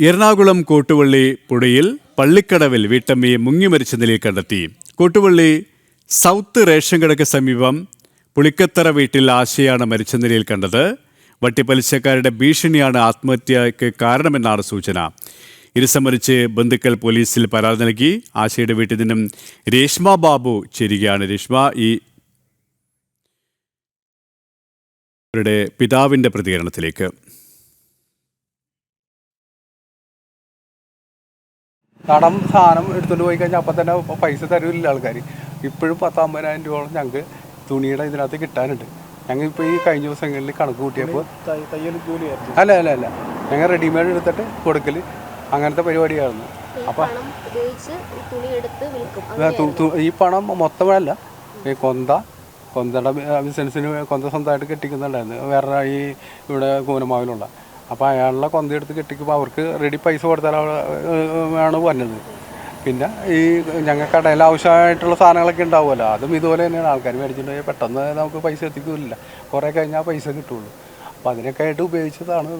എറണാകുളം കോട്ടുവള്ളി പുഴയിൽ പള്ളിക്കടവിൽ വീട്ടമ്മയെ മുങ്ങി മരിച്ച നിലയിൽ കണ്ടെത്തി. കോട്ടുവള്ളി സൗത്ത് റേഷൻ കടക്ക് സമീപം പുളിക്കത്തറ വീട്ടിൽ ആശയാണ് മരിച്ച നിലയിൽ കണ്ടത്. വട്ടിപ്പലിശക്കാരുടെ ഭീഷണിയാണ് ആത്മഹത്യക്ക് കാരണമെന്നാണ് സൂചന. ഇത് സംബന്ധിച്ച് ബന്ധുക്കൾ പോലീസിൽ പരാതി നൽകി. ആശയുടെ വീട്ടിൽ നിന്നും രേഷ്മ ബാബു ചേരുകയാണ്. രേഷ്മ ഈ പിതാവിന്റെ പ്രതികരണത്തിലേക്ക്. കടം സാധനം എടുത്തുകൊണ്ട് പോയി കഴിഞ്ഞാൽ അപ്പം തന്നെ പൈസ തരൂല്ല ആൾക്കാർ ഇപ്പോഴും പത്ത് അമ്പതിനായിരം രൂപയോളം ഞങ്ങൾക്ക് തുണിയുടെ ഇതിനകത്ത് കിട്ടാനുണ്ട്. ഞങ്ങൾ ഇപ്പോൾ ഈ കഴിഞ്ഞ ദിവസങ്ങളിൽ കണക്ക് കൂട്ടിയപ്പോൾ അല്ല അല്ല അല്ല. ഞങ്ങൾ റെഡിമെയ്ഡ് എടുത്തിട്ട് കൊടുക്കൽ അങ്ങനത്തെ പരിപാടിയായിരുന്നു. അപ്പം പണം ഉപയോഗിച്ച് ഈ തുണി എടുത്ത് വിൽക്കും. ഇത് തു- തു- ഈ പണം മൊത്തമല്ല. ഈ കൊന്ത കൊന്തയുടെ ബിസിനസ്സിന് കൊന്ത സ്വന്തമായിട്ട് കെട്ടിക്കുന്നുണ്ടായിരുന്നു. വേറെ ഈ ഇവിടെ കൂനമാവിലുള്ള. അപ്പോൾ അയാളുടെ കൊന്ത എടുത്ത് കെട്ടിക്കുമ്പോൾ അവർക്ക് റെഡി പൈസ കൊടുത്താൽ ആണ് വന്നത്. പിന്നെ ഈ ഞങ്ങൾ കടയിൽ ആവശ്യമായിട്ടുള്ള സാധനങ്ങളൊക്കെ ഉണ്ടാവുമല്ലോ. അതും ഇതുപോലെ തന്നെയാണ്. ആൾക്കാർ മേടിച്ചിട്ടുണ്ടെങ്കിൽ പെട്ടെന്ന് നമുക്ക് പൈസ എത്തിക്കില്ല കുറേ കഴിഞ്ഞാൽ പൈസ കിട്ടുള്ളൂ. അപ്പോൾ അതിനൊക്കെ ആയിട്ട് ഉപയോഗിച്ചതാണ്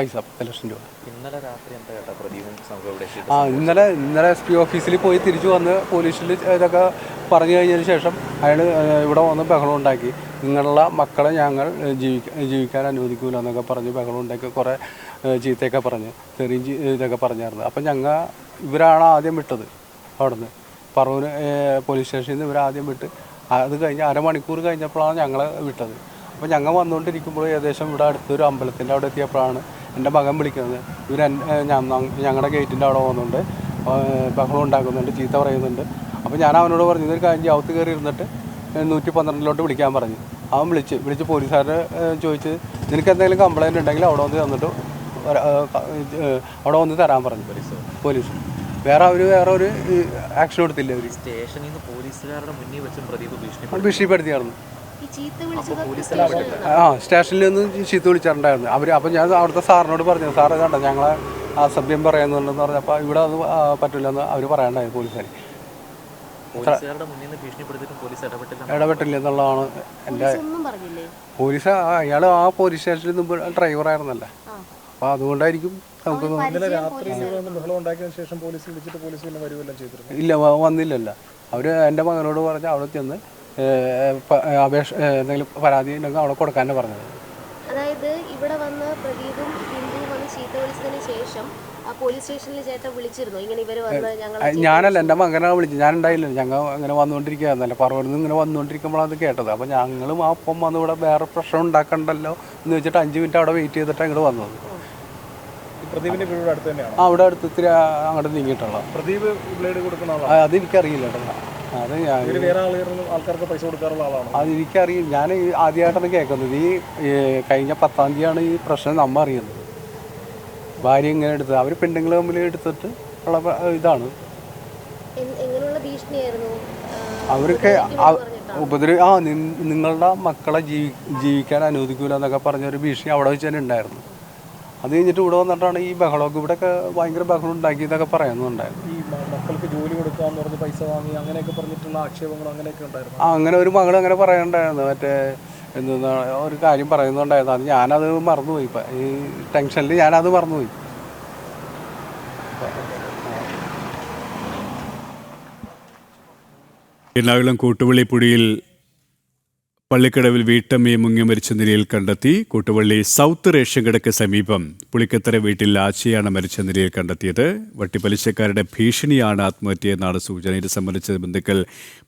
പൈസ പത്ത് ലക്ഷം രൂപ. ഇന്നലെ രാത്രി എന്താ കേട്ടോ പ്രദീപൻ സംഘം ഇവിടെ എത്തിയിട്ട് ആ ഇന്നലെ ഇന്നലെ എസ് പി ഓഫീസിൽ പോയി തിരിച്ചു വന്ന് പോലീസിൽ ഇതൊക്കെ പറഞ്ഞു കഴിഞ്ഞതിന് ശേഷം അയാൾ ഇവിടെ വന്ന് ബഹളം ഉണ്ടാക്കി. നിങ്ങളുടെ മക്കളെ ഞങ്ങൾ ജീവിക്കാൻ ജീവിക്കാൻ അനുവദിക്കൂല എന്നൊക്കെ പറഞ്ഞ് ബഹളം ഉണ്ടാക്കി കുറേ ഏഹ്, ചീത്തയൊക്കെ പറഞ്ഞ് തെറിയും ചീ- ഇതൊക്കെ പറഞ്ഞായിരുന്നു. അപ്പം ഞങ്ങൾ ഇവരാണ് ആദ്യം വിട്ടത് അവിടുന്ന്. പറവൂര് ഏഹ്, പോലീസ് സ്റ്റേഷനിൽ നിന്ന് ഇവരാദ്യം ആദ്യം വിട്ട് അത് കഴിഞ്ഞ് അരമണിക്കൂർ കഴിഞ്ഞപ്പോഴാണ് ഞങ്ങളെ വിട്ടത്. അപ്പോൾ ഞങ്ങൾ വന്നുകൊണ്ടിരിക്കുമ്പോൾ ഏകദേശം ഇവിടെ അടുത്തൊരു അമ്പലത്തിന്റെ അവിടെ എത്തിയപ്പോഴാണ് എന്റെ മകൻ വിളിക്കുന്നത്. ഇവർ ഞങ്ങളുടെ ഗേറ്റിന്റെ അവിടെ പോകുന്നുണ്ട് ബഹളം ഉണ്ടാക്കുന്നുണ്ട് ചീത്ത പറയുന്നുണ്ട്. അപ്പോൾ ഞാൻ അവനോട് പറഞ്ഞു ഇതൊരു കാര്യം അവത്ത് അകത്ത് കയറി ഇരുന്നിട്ട് നൂറ്റി പന്ത്രണ്ടിലോട്ട് വിളിക്കാൻ പറഞ്ഞു. അവൻ വിളിച്ച് വിളിച്ച് പോലീസുകാരെ ചോദിച്ച് നിനക്ക് എന്തെങ്കിലും കംപ്ലൈന്റ് ഉണ്ടെങ്കിൽ അവിടെ വന്ന് തന്നിട്ട് അവിടെ വന്ന് തരാൻ പറഞ്ഞു പോലീസ് പോലീസ്. വേറെ അവർ വേറെ ഒരു ആക്ഷൻ എടുത്തില്ല അവർ സ്റ്റേഷനിൽ നിന്ന് പോലീസുകാരുടെ മുന്നിൽ വെച്ച് പ്രദീപ് ഭീഷണി ഭീഷണിപ്പെടുത്തിയായിരുന്നു ആ സ്റ്റേഷനിൽ നിന്ന് ചീത്ത വിളിച്ചിട്ടുണ്ടായിരുന്നു. അവർ അപ്പം ഞാൻ അവിടുത്തെ സാറിനോട് പറഞ്ഞു സാർ കണ്ട ഞങ്ങളെ അസഭ്യം പറയുന്നുണ്ടെന്ന് പറഞ്ഞപ്പോൾ ഇവിടെ അത് പറ്റില്ലെന്ന് അവർ പറയണ്ടായിരുന്നു പോലീസുകാർ ഇടപെട്ടില്ല എന്നുള്ളതാണ് എന്റെ പോലീസ് പോലീസ് അയാൾ ആ പോലീസ് സ്റ്റേഷനിൽ നിന്ന് ഡ്രൈവറായിരുന്നല്ല അപ്പോൾ അതുകൊണ്ടായിരിക്കും നമുക്ക് ഇല്ല വന്നില്ലല്ലോ. അവർ എന്റെ മകനോട് പറഞ്ഞ് അവിടെ ചെന്ന് അപേക്ഷ എന്തെങ്കിലും പരാതി ഉണ്ടെങ്കിൽ അവിടെ കൊടുക്കാനാണ് പറഞ്ഞത്. അതായത് ഇവിടെ വന്ന് പ്രദീപും വന്ന് ചീത്ത വിളിച്ചതിന് ശേഷം ആ പോലീസ് സ്റ്റേഷനിൽ ചേട്ടൻ വിളിച്ചിരുന്നു. ഇങ്ങനെ ഇവർ വന്ന് ഞങ്ങൾ ഞാനല്ല എന്റെ മകനാണ് വിളിച്ചു ഞാൻ ഉണ്ടായില്ല. ഞങ്ങൾ അങ്ങനെ വന്നുകൊണ്ടിരിക്കുകയായിരുന്നല്ല പറഞ്ഞു ഇങ്ങനെ വന്നുകൊണ്ടിരിക്കുമ്പോഴാണ് അത് കേട്ടത്. അപ്പോൾ ഞങ്ങളും ആ ഒപ്പം വന്ന് ഇവിടെ വേറെ പ്രശ്നം ഉണ്ടാക്കണ്ടല്ലോ എന്ന് വെച്ചിട്ട് അഞ്ച് മിനിറ്റ് അവിടെ വെയിറ്റ് ചെയ്തിട്ട് ഇങ്ങോട്ട് വന്നത്. പ്രദീപിന്റെ വീട് അടുത്ത് തന്നെയാണ്? ആ അവിടെ അടുത്ത് ഇത്തിരി അങ്ങോട്ട് നീങ്ങിയിട്ടുള്ള. പ്രദീപ് ബ്ലേഡ് കൊടുക്കുന്ന ആ, അത് എനിക്കറിയില്ല കേട്ടോ. അത് വേറെ ആളുകൾ ആൾക്കാർക്ക് പൈസ കൊടുക്കാറുള്ള ആളാണ്? അത് എനിക്കറിയും ഞാൻ ഈ ആദ്യമായിട്ടാണ് കേൾക്കുന്നത്. ഈ ഈ കഴിഞ്ഞ പത്താം തീയതിയാണ് ഈ പ്രശ്നം നമ്മ അറിയുന്നത്. ഭാര്യ ഇങ്ങനെ എടുത്തത് അവർ പെണ്ണുങ്ങൾ തമ്മിൽ എടുത്തിട്ട് ഉള്ള പ- ഇതാണ്. എ- എങ്ങനെയുള്ള ഭീഷണിയായിരുന്നു? ആ, അവർക്ക് ആ-? ആ നിൻ- നിങ്ങളുടെ മക്കളെ ജീവി ജീവിക്കാൻ അനുവദിക്കൂല എന്നൊക്കെ പറഞ്ഞൊരു ഭീഷണി അവിടെ വെച്ച് തന്നെ ഉണ്ടായിരുന്നു. അത് കഴിഞ്ഞിട്ട് ഇവിടെ വന്നിട്ടാണ് ഈ ബഹളമൊക്കെ ഇവിടെയൊക്കെ ഭയങ്കര ബഹളം ഉണ്ടാക്കി ഇതൊക്കെ പറയുന്നുണ്ടായിരുന്നു ഈ മ- മക്കൾക്ക് ജോലി കൊടുക്കാന്ന് പറഞ്ഞ് പൈസ വാങ്ങി അങ്ങനെയൊക്കെ പറഞ്ഞിട്ടുള്ള ആക്ഷേപങ്ങൾ അങ്ങനെയൊക്കെ ഉണ്ടായിരുന്നു? ആ അങ്ങനെ ഒരു മകൾ അങ്ങനെ പറയണ്ടായിരുന്നു. മറ്റേ എന്താ ഒരു കാര്യം പറയുന്നുണ്ടായിരുന്നു. അത് ഞാനത് മറന്നുപോയി. ഇപ്പം ഈ ടെൻഷനിൽ ഞാനത് മറന്നുപോയി. എറണാകുളം കൂട്ടുവള്ളി പുഴയിൽ പള്ളിക്കടവിൽ വീട്ടമ്മയെ മുങ്ങി മരിച്ച നിലയിൽ കണ്ടെത്തി. കൂട്ടുവള്ളി സൗത്ത് റേഷൻ കിടക്ക് സമീപം പുളിക്കത്തറ വീട്ടിൽ ആശയാണ് മരിച്ച നിലയിൽ കണ്ടെത്തിയത്. വട്ടിപ്പലിശക്കാരുടെ ഭീഷണിയാണ് ആത്മഹത്യ എന്നാണ് സൂചന. ഇത് സംബന്ധിച്ച് ബന്ധുക്കൾ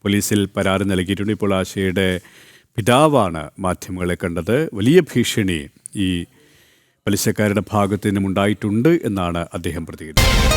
പോലീസിൽ പരാതി നൽകിയിട്ടുണ്ട്. ഇപ്പോൾ ആശയുടെ പിതാവാണ് മാധ്യമങ്ങളെ കണ്ടത്. വലിയ ഭീഷണി ഈ പലിശക്കാരുടെ ഭാഗത്തു നിന്നും ഉണ്ടായിട്ടുണ്ട് എന്നാണ് അദ്ദേഹം പ്രതികരിച്ചത്.